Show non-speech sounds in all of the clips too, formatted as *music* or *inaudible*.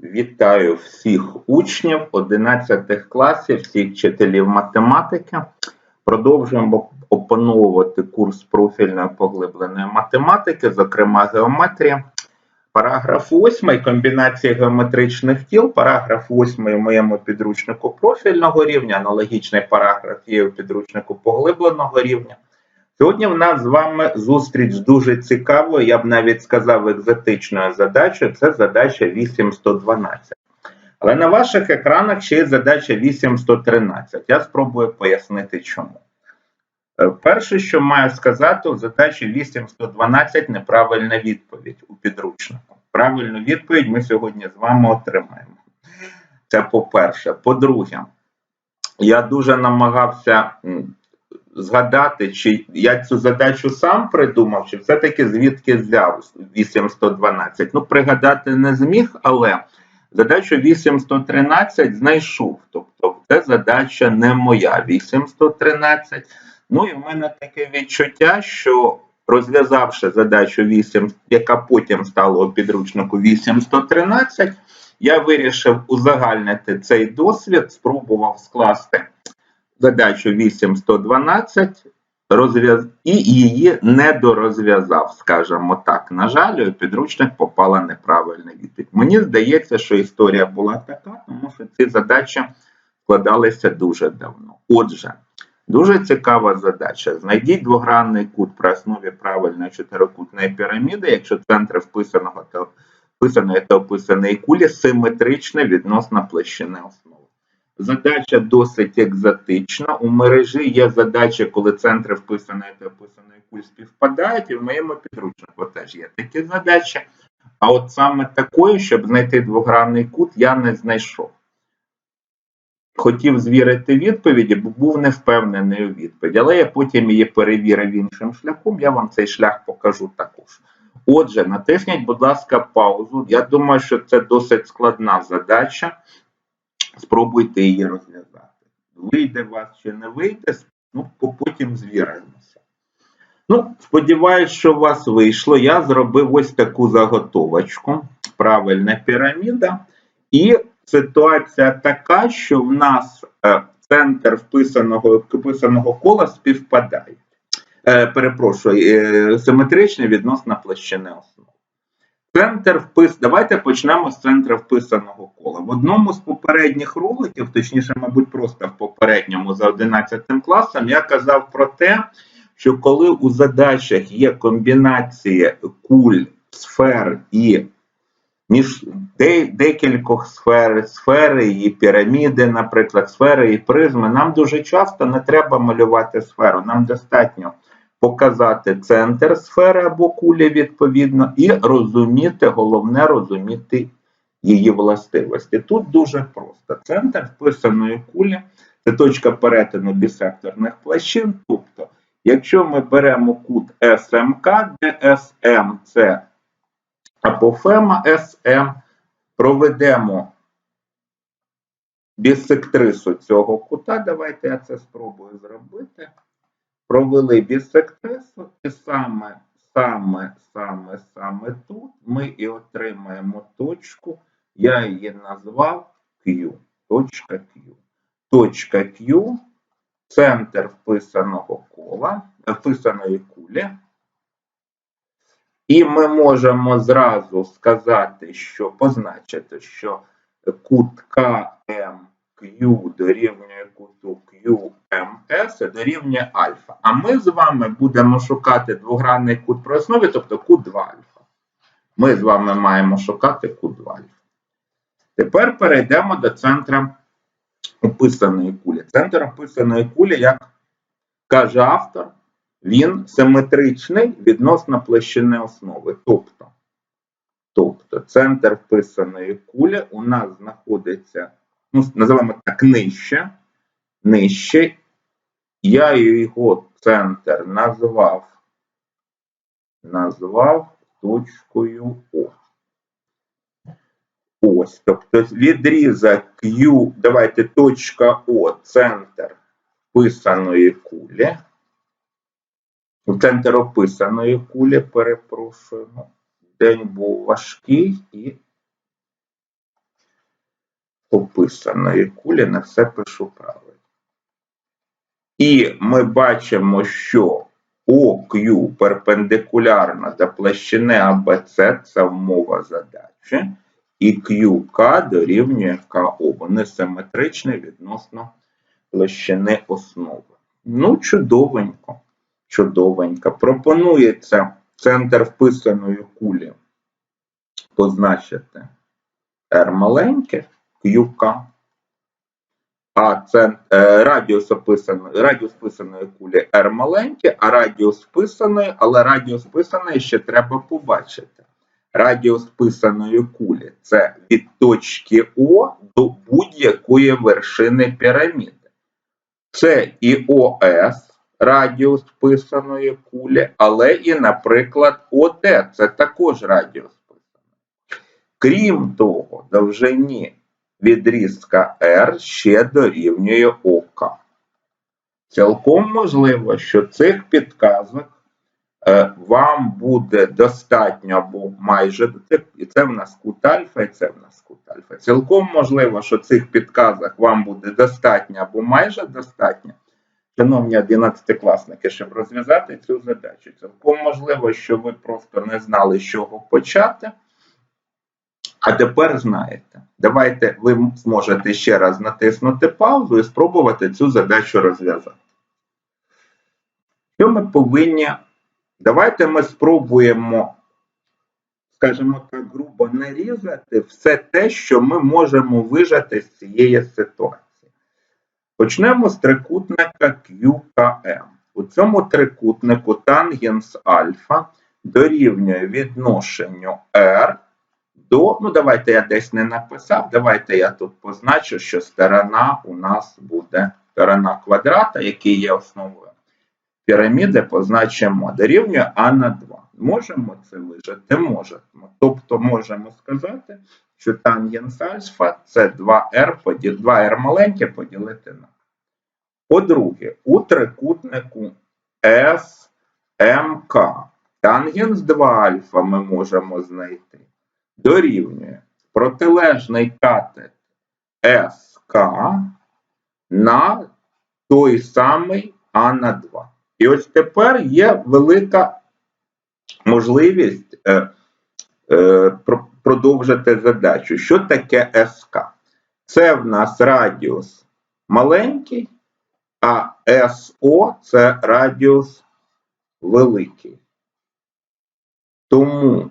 Вітаю всіх учнів 11 класів, всіх вчителів математики. Продовжуємо опановувати курс профільної поглибленої математики, зокрема геометрія. Параграф 8 комбінації геометричних тіл. Параграф 8 в моєму підручнику профільного рівня, аналогічний параграф є у підручнику поглибленого рівня. Сьогодні в нас з вами зустріч дуже цікавою, я б навіть сказав, екзотичною задачею. Це задача 8112. Але на ваших екранах ще є задача 8113. Я спробую пояснити чому. Е, Перше, що маю сказати, у задачі 8112 неправильна відповідь у підручнику. Правильну відповідь ми сьогодні з вами отримаємо. Це по-перше. По-друге, я дуже намагався згадати, чи я цю задачу сам придумав, чи все-таки звідки взяв 8112. Ну, пригадати не зміг, але задачу 8113 знайшов. Тобто, це задача не моя 8113. Ну і в мене таке відчуття, що розв'язавши задачу 8, яка потім стала у підручнику 8113, я вирішив узагальнити цей досвід, спробував скласти задачу 8112 розв'яз... і її недорозв'язав, скажімо так. На жаль, у підручник попала неправильна відповідь. Мені здається, що історія була така, тому що ці задачі складалися дуже давно. Отже, дуже цікава задача. Знайдіть двогранний кут при основі правильної чотирикутної піраміди, якщо центр вписаного та вписаної та описаної кулі симетричне відносно площини основи. Задача досить екзотична. У мережі є задачі, коли центри вписаної та описаної куль співпадають, і в моєму підручнику теж є такі задачі. А от саме такої, щоб знайти двогранний кут, я не знайшов. Хотів звірити відповіді, бо був не впевнений у відповіді. Але я потім її перевірив іншим шляхом, я вам цей шлях покажу також. Отже, натисніть, будь ласка, паузу. Я думаю, що це досить складна задача. Спробуйте її розв'язати. Вийде вас чи не вийде, ну, потім звіримося. Ну, сподіваюсь, що у вас вийшло. Я зробив ось таку заготовочку. Правильна піраміда. І ситуація така, що в нас е, центр вписаного, вписаного кола співпадає. Е, перепрошую, е, симетричний відносно площини основи. Центр впис. Давайте почнемо з центру вписаного кола. В одному з попередніх роликів, точніше, мабуть, просто в попередньому за 11 класом, я казав про те, що коли у задачах є комбінації куль, сфер і між де, декількох сфер, сфери і піраміди, наприклад, сфери і призми, нам дуже часто не треба малювати сферу. Нам достатньо показати центр сфери або кулі відповідно, і розуміти, головне розуміти її властивості. Тут дуже просто. Центр вписаної кулі це точка перетину бісекторних площин. Тобто, якщо ми беремо кут СМК, де СМ це апофема СМ, проведемо бісектрису цього кута, давайте я це спробую зробити провели бісектрису, і саме, саме, саме, саме тут ми і отримаємо точку, я її назвав Q. Точка Q. Точка Q, центр вписаного кола, вписаної кулі. І ми можемо зразу сказати, що позначити, що кут КМQ дорівнює куту QMS дорівнює альфа. А ми з вами будемо шукати двогранний кут при основі, тобто кут 2 альфа. Ми з вами маємо шукати кут 2 альфа. Тепер перейдемо до центра описаної кулі. Центр описаної кулі, як каже автор, він симетричний відносно площини основи. Тобто, тобто центр вписаної кулі у нас знаходиться, ну, називаємо так, нижче. Нижче. Я його центр назвав, назвав точкою О. Ось, тобто відрізок Q, давайте точка О, центр вписаної кулі. Центр описаної кулі, перепрошую. День був важкий і описаної кулі, не все пишу правильно. І ми бачимо, що ОQ перпендикулярно до площини АБЦ це умова задачі, і QK дорівнює КО. Вони симетричні відносно площини основи. Ну, чудовенько. Чудовенько. Пропонується центр вписаної кулі позначити R маленьке, QK. А це е, радіус описаної, радіус писаної кулі R маленький, а радіус писаної, але радіус писаної ще треба побачити. Радіус писаної кулі це від точки О до будь-якої вершини піраміди. Це і ОС, радіус писаної кулі, але і, наприклад, ОД це також радіус писаної. Крім того, довжині відрізка R ще дорівнює ОК. Цілком можливо, що цих підказок вам буде достатньо або майже і це в нас кут альфа, і це в нас кут альфа. Цілком можливо, що цих підказок вам буде достатньо або майже достатньо. Шановні 11-класники, щоб розв'язати цю задачу. Цілком можливо, що ви просто не знали, з чого почати. А тепер знаєте, давайте ви зможете ще раз натиснути паузу і спробувати цю задачу розв'язати. Що ми повинні? Давайте ми спробуємо, скажімо так, грубо нарізати все те, що ми можемо вижати з цієї ситуації. Почнемо з трикутника QKM. У цьому трикутнику тангенс альфа дорівнює відношенню R до, ну давайте я десь не написав, давайте я тут позначу, що сторона у нас буде сторона квадрата, який є основою піраміди, позначимо дорівнює А на 2. Можемо це вижити? Можемо. Тобто можемо сказати, що тангенс альфа це 2R, 2R маленьке поділити на. По-друге, у трикутнику СМК тангенс 2 альфа ми можемо знайти дорівнює протилежний катет СК на той самий А на 2. І ось тепер є велика можливість е, е, продовжити задачу. Що таке СК? Це в нас радіус маленький, а СО це радіус великий. Тому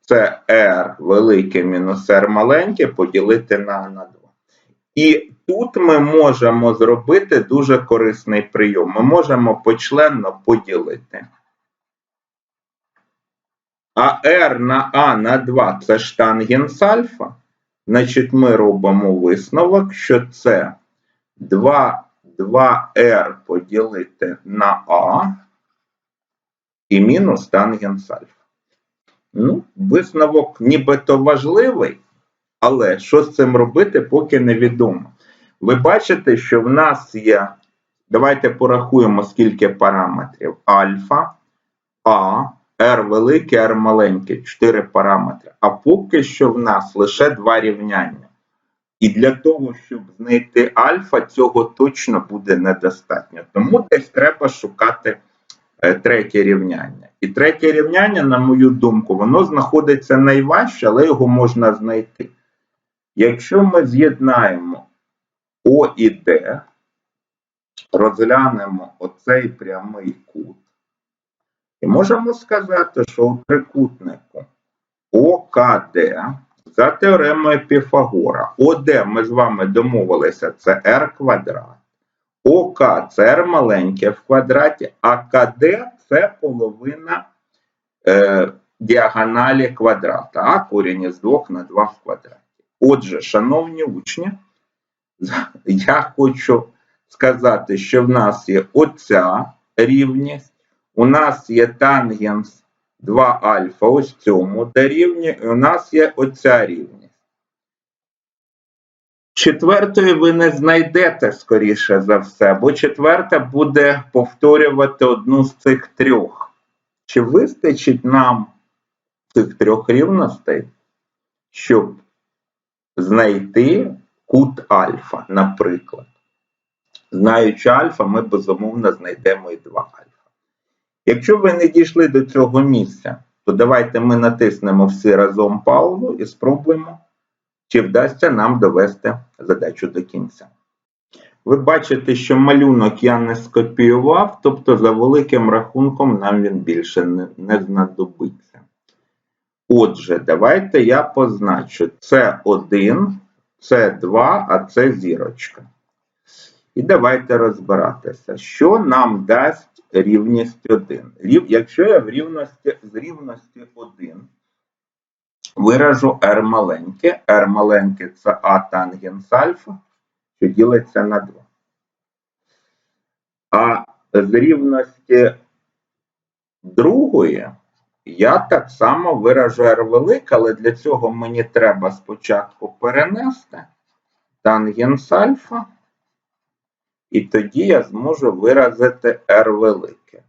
це R велике мінус R маленьке поділити на на 2. І тут ми можемо зробити дуже корисний прийом. Ми можемо почленно поділити. А R на А на 2 це штангенс альфа. Значить, ми робимо висновок, що це 2 2R поділити на А і мінус тангенс альфа. Ну, висновок нібито важливий, але що з цим робити, поки невідомо. Ви бачите, що в нас є. Давайте порахуємо, скільки параметрів. Альфа, А, R велике, R маленьке, 4 параметри. А поки що в нас лише два рівняння. І для того, щоб знайти альфа, цього точно буде недостатньо. Тому десь треба шукати е, третє рівняння. І третє рівняння, на мою думку, воно знаходиться найважче, але його можна знайти. Якщо ми з'єднаємо О і Д, розглянемо оцей прямий кут, і можемо сказати, що у трикутнику ОКД за теоремою Піфагора, ОД ми з вами домовилися, це r квадрат. ОК це r маленьке в квадраті, а КД це половина е, діагоналі квадрата, а корінь із 2 на 2 в квадраті. Отже, шановні учні, *laughs* я хочу сказати, що в нас є оця рівність, у нас є тангенс 2 альфа ось цьому дорівнює, і у нас є оця рівність. Четвертої ви не знайдете, скоріше за все, бо четверта буде повторювати одну з цих трьох. Чи вистачить нам цих трьох рівностей, щоб знайти кут альфа, наприклад. Знаючи альфа, ми безумовно знайдемо і 2 альфа. Якщо ви не дійшли до цього місця, то давайте ми натиснемо всі разом паузу і спробуємо, чи вдасться нам довести задачу до кінця. Ви бачите, що малюнок я не скопіював, тобто за великим рахунком нам він більше не, знадобиться. Отже, давайте я позначу це 1, це 2, а це зірочка. І давайте розбиратися, що нам дасть рівність 1. Рів, якщо я в рівності, з рівності 1 виражу r маленьке, r маленьке це А тангенс альфа, що ділиться на 2. А з рівності другої я так само виражу r велике, але для цього мені треба спочатку перенести тангенс альфа. І тоді я зможу виразити r велике.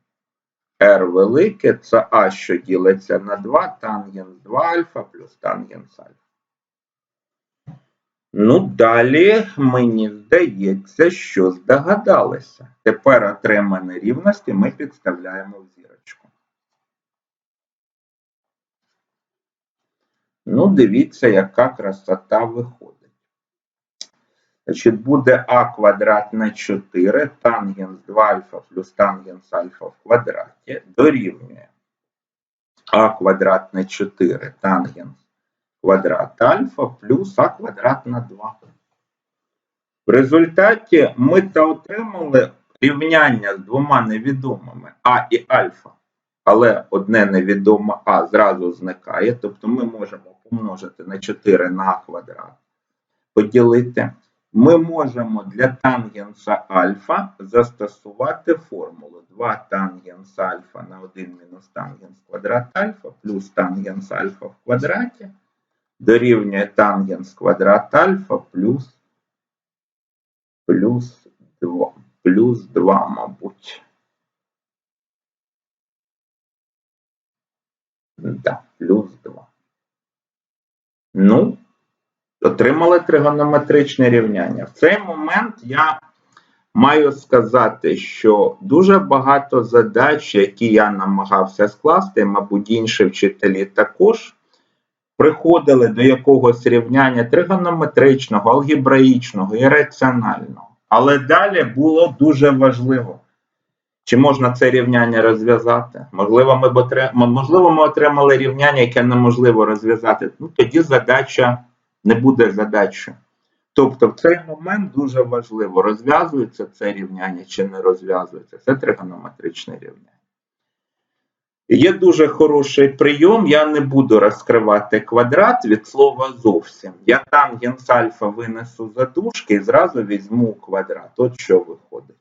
r велике це А, що ділиться на 2, тангенс 2 альфа плюс тангенс альфа. Ну, далі мені здається, що здогадалися. Тепер отримані рівності ми підставляємо в зірочку. Ну, дивіться, яка красота виходить. Значить, буде а квадрат на 4, тангенс 2 альфа плюс тангенс альфа в квадраті дорівнює а квадрат на 4 тангенс квадрат альфа плюс а квадрат на 2. В результаті ми та отримали рівняння з двома невідомими а і альфа. Але одне невідоме а зразу зникає, тобто ми можемо помножити на 4 на квадрат, поділити ми можемо для тангенса альфа застосувати формулу 2 тангенс альфа на 1 мінус тангенс квадрат альфа плюс тангенс альфа в квадраті дорівнює тангенс квадрат альфа плюс плюс 2, плюс 2, мабуть. Да, плюс 2. Ну, отримали тригонометричне рівняння. В цей момент я маю сказати, що дуже багато задач, які я намагався скласти, мабуть, інші вчителі також приходили до якогось рівняння тригонометричного, алгебраїчного і раціонального. Але далі було дуже важливо. Чи можна це рівняння розв'язати? Можливо, ми б отрим... можливо, ми отримали рівняння, яке неможливо розв'язати. Ну, тоді задача не буде задачі. Тобто в цей момент дуже важливо, розв'язується це рівняння чи не розв'язується. Це тригонометричне рівняння. Є дуже хороший прийом, я не буду розкривати квадрат від слова зовсім. Я тангенс альфа винесу за дужки і зразу візьму квадрат. От що виходить.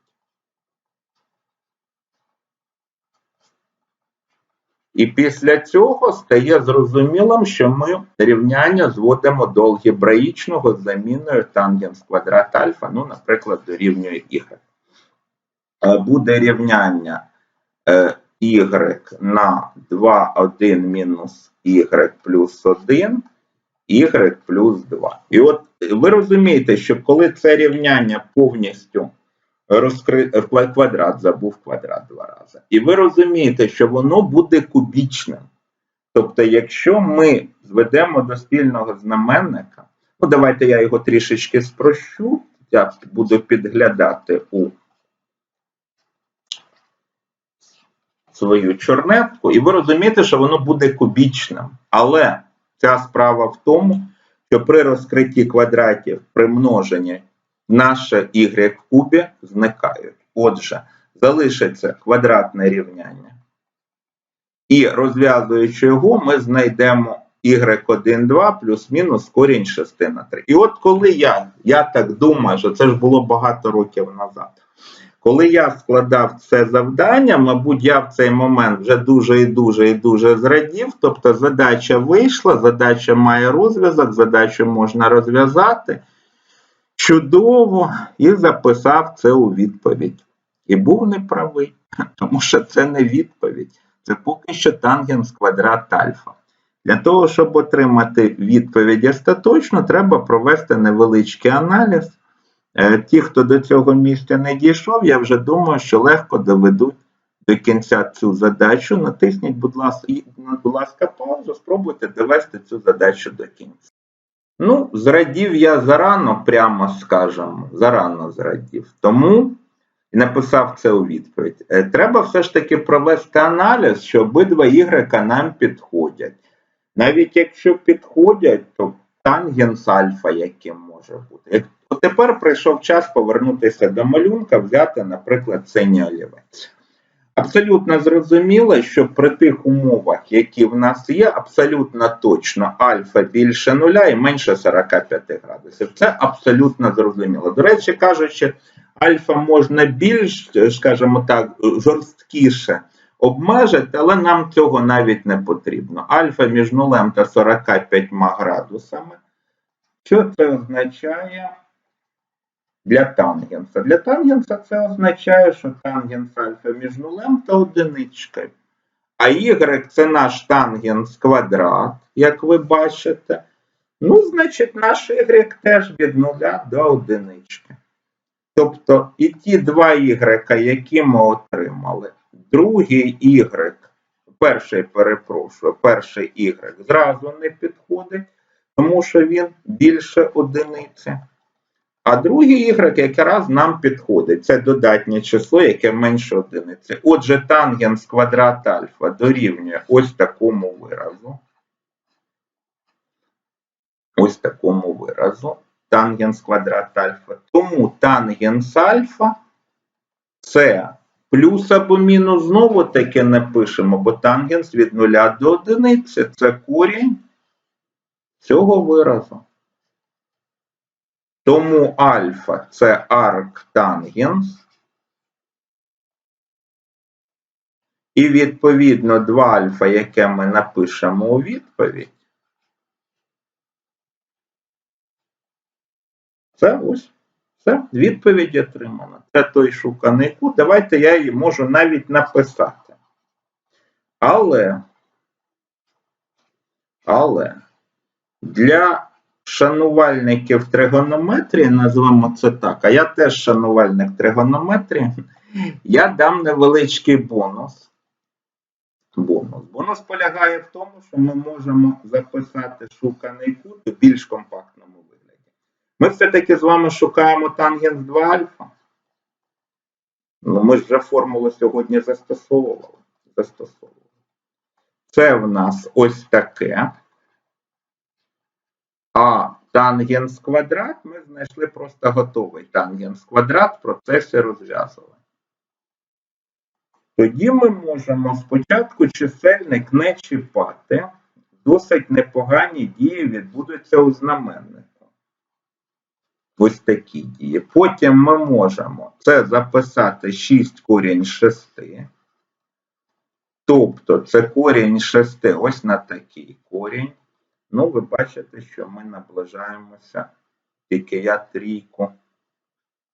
І після цього стає зрозумілим, що ми рівняння зводимо до алгебраїчного заміною тангенс квадрат альфа, ну, наприклад, дорівнює y. Буде рівняння y на 2, 1 мінус y плюс 1, y плюс 2. І от ви розумієте, що коли це рівняння повністю розкри... квадрат забув квадрат два рази. І ви розумієте, що воно буде кубічним. Тобто, якщо ми зведемо до спільного знаменника, ну давайте я його трішечки спрощу, я буду підглядати у свою чорнетку, і ви розумієте, що воно буде кубічним. Але ця справа в тому, що при розкритті квадратів при множенні наше y в кубі зникають. Отже, залишиться квадратне рівняння. І розв'язуючи його, ми знайдемо y1, 2 плюс-мінус корінь 6 на 3. І от коли я, я так думаю, що це ж було багато років назад. Коли я складав це завдання, мабуть, я в цей момент вже дуже і дуже і дуже зрадів. Тобто задача вийшла, задача має розв'язок, задачу можна розв'язати. Чудово, і записав це у відповідь. І був неправий, *laughs* тому що це не відповідь. Це поки що тангенс квадрат альфа. Для того, щоб отримати відповідь остаточно, треба провести невеличкий аналіз. Е, Ті, хто до цього місця не дійшов, я вже думаю, що легко доведуть до кінця цю задачу. Натисніть, будь ласка, будь ласка, паузу, спробуйте довести цю задачу до кінця. Ну, зрадів я зарано, прямо скажемо, зарано зрадів. Тому і написав це у відповідь. Е, Треба все ж таки провести аналіз, що обидва ігрека нам підходять. Навіть якщо підходять, то тангенс альфа яким може бути. Тепер прийшов час повернутися до малюнка, взяти, наприклад, синій олівець. Абсолютно зрозуміло, що при тих умовах, які в нас є, абсолютно точно альфа більше нуля і менше 45 градусів. Це абсолютно зрозуміло. До речі, кажучи, альфа можна більш, скажімо так, жорсткіше обмежити, але нам цього навіть не потрібно. Альфа між нулем та 45 градусами. Що це означає? Для тангенса. Для тангенса це означає, що тангенс альфа між нулем та одиничкою. А y це наш тангенс квадрат, як ви бачите. Ну, значить, наш y теж від нуля до одинички. Тобто і ті два y, які ми отримали, другий y, перший перепрошую, перший y зразу не підходить, тому що він більше одиниці. А другий y якраз нам підходить. Це додатнє число, яке менше одиниці. Отже, тангенс квадрат альфа дорівнює ось такому виразу. Ось такому виразу. Тангенс квадрат альфа. Тому тангенс альфа це плюс або мінус, знову таки не пишемо, бо тангенс від 0 до одиниці це корінь цього виразу. Тому альфа це арктангенс. І відповідно 2 альфа, яке ми напишемо у відповідь. Це ось. Все, відповідь отримана. Це той шуканий кут. Давайте я її можу навіть написати. Але, але для шанувальників тригонометрії, назвемо це так, а я теж шанувальник тригонометрії, я дам невеличкий бонус. Бонус. Бонус полягає в тому, що ми можемо записати шуканий кут у більш компактному вигляді. Ми все-таки з вами шукаємо тангенс 2 альфа. Ну, ми ж вже формулу сьогодні застосовували. застосовували. Це в нас ось таке. А тангенс квадрат ми знайшли просто готовий тангенс квадрат в процесі розв'язування. Тоді ми можемо спочатку чисельник не чіпати, досить непогані дії відбудуться у знаменнику. Ось такі дії. Потім ми можемо це записати 6 корінь 6. Тобто це корінь 6 ось на такий корінь. Ну, ви бачите, що ми наближаємося, тільки я трійку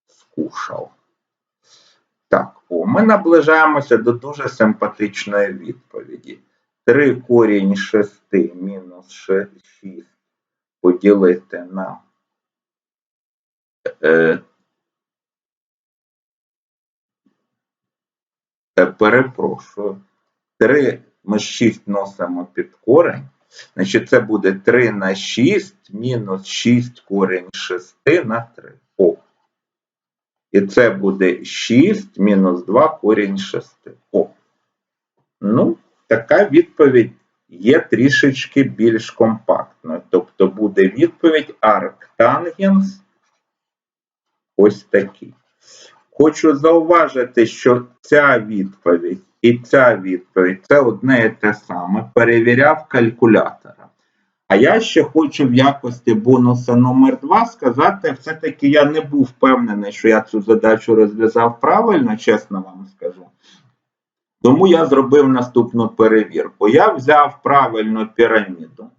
скушав. Так, о, ми наближаємося до дуже симпатичної відповіді. 3 корінь 6 мінус 6 поділити на е, е, перепрошую. 3 ми 6 носимо під корень. Значить, це буде 3 на 6 мінус 6 корінь 6 на 3. О. І це буде 6 мінус 2 корінь 6. О. Ну, така відповідь є трішечки більш компактною. Тобто буде відповідь арктангенс ось такий. Хочу зауважити, що ця відповідь і ця відповідь це одне і те саме. Перевіряв калькулятора. А я ще хочу в якості бонуса номер 2 сказати, все-таки я не був впевнений, що я цю задачу розв'язав правильно, чесно вам скажу. Тому я зробив наступну перевірку. Я взяв правильну піраміду,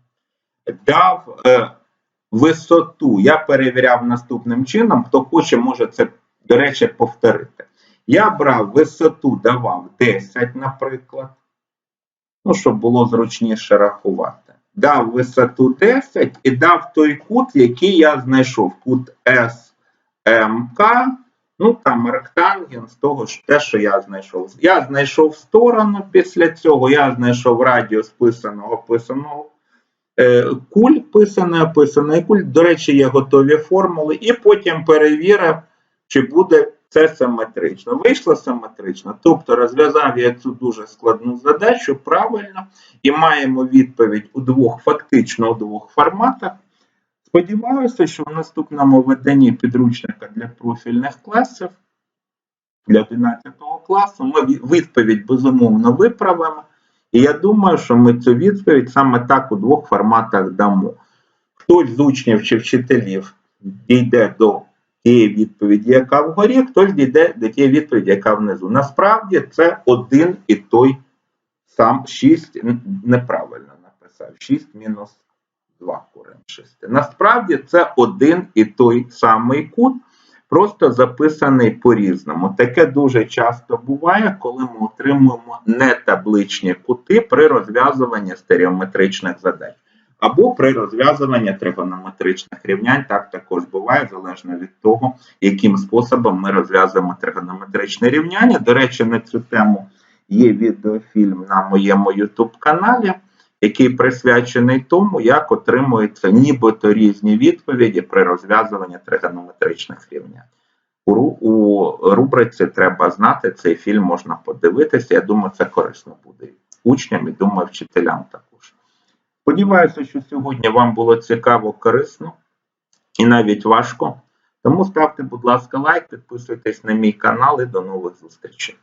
дав е, висоту. Я перевіряв наступним чином. Хто хоче, може це, до речі, повторити. Я брав висоту, давав 10, наприклад. Ну, щоб було зручніше рахувати. дав висоту 10 і дав той кут, який я знайшов. Кут СМК, ну там ректангенс, того ж те, що я знайшов. Я знайшов сторону після цього, я знайшов радіус писаного описаного. е, Куль писаний, описаний куль. До речі, є готові формули, і потім перевірив, чи буде це симетрично. Вийшло симетрично. Тобто розв'язав я цю дуже складну задачу правильно і маємо відповідь у двох, фактично у двох форматах. Сподіваюся, що в наступному виданні підручника для профільних класів для 11 класу ми відповідь безумовно виправимо. І я думаю, що ми цю відповідь саме так у двох форматах дамо. Хтось з учнів чи вчителів дійде до тієї відповіді, яка вгорі, хтось дійде до тієї відповіді, яка внизу. Насправді це один і той сам 6 неправильно написав. 6 мінус 2 корень 6. Насправді це один і той самий кут, просто записаний по-різному. Таке дуже часто буває, коли ми отримуємо нетабличні кути при розв'язуванні стереометричних задач. Або при розв'язуванні тригонометричних рівнянь, так також буває, залежно від того, яким способом ми розв'язуємо тригонометричне рівняння. До речі, на цю тему є відеофільм на моєму YouTube каналі, який присвячений тому, як отримуються нібито різні відповіді при розв'язуванні тригонометричних рівнянь. У, рубриці треба знати цей фільм, можна подивитися. Я думаю, це корисно буде учням і думаю, вчителям також. Сподіваюся, що сьогодні вам було цікаво, корисно і навіть важко. Тому ставте, будь ласка, лайк, підписуйтесь на мій канал і до нових зустрічей.